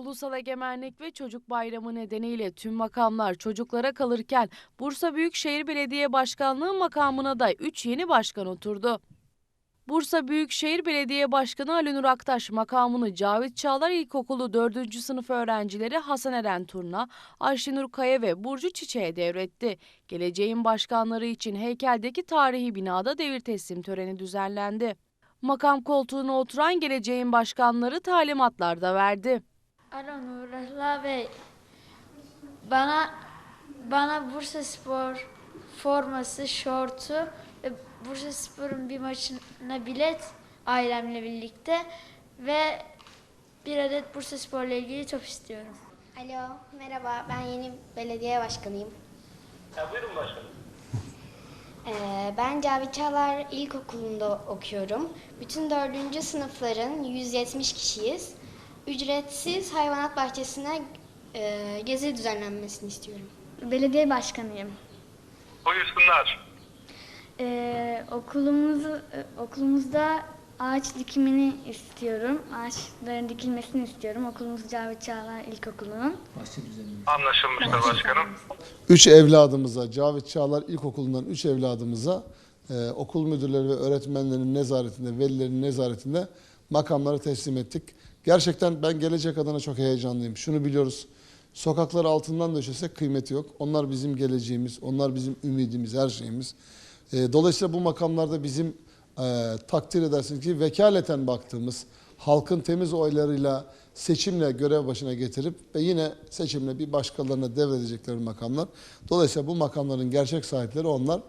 Ulusal Egemenlik ve Çocuk Bayramı nedeniyle tüm makamlar çocuklara kalırken Bursa Büyükşehir Belediye Başkanlığı makamına da 3 yeni başkan oturdu. Bursa Büyükşehir Belediye Başkanı Ali Nur Aktaş makamını Cavit Çağlar İlkokulu 4. sınıf öğrencileri Hasan Eren Turna, Ayşenur Kaya ve Burcu Çiçek'e devretti. Geleceğin başkanları için heykeldeki tarihi binada devir teslim töreni düzenlendi. Makam koltuğuna oturan geleceğin başkanları talimatlar da verdi. Alo Nurullah Bey. Bana bana Bursa Spor forması, şortu ve Bursa Spor'un bir maçına bilet ailemle birlikte ve bir adet Bursa Spor'la ilgili top istiyorum. Alo, merhaba. Ben yeni belediye başkanıyım. Ha, buyurun başkanım. Ee, ben Cavit Çağlar İlkokulu'nda okuyorum. Bütün dördüncü sınıfların 170 kişiyiz. Ücretsiz hayvanat bahçesine e, gezi düzenlenmesini istiyorum. Belediye başkanıyım. Buyursunlar. Ee, okulumuzu e, okulumuzda ağaç dikimini istiyorum. Ağaçların dikilmesini istiyorum. Okulumuz Cavit Çağlar İlkokulu'nun. Anlaşılmıştır başkanım. Üç evladımıza, Cavit Çağlar İlkokulu'ndan üç evladımıza e, okul müdürleri ve öğretmenlerin nezaretinde, velilerin nezaretinde makamları teslim ettik. Gerçekten ben gelecek adına çok heyecanlıyım. Şunu biliyoruz, sokakları altından döşesek kıymeti yok. Onlar bizim geleceğimiz, onlar bizim ümidimiz, her şeyimiz. E, dolayısıyla bu makamlarda bizim e, takdir edersiniz ki vekaleten baktığımız, halkın temiz oylarıyla seçimle görev başına getirip ve yine seçimle bir başkalarına devredecekleri makamlar. Dolayısıyla bu makamların gerçek sahipleri onlar.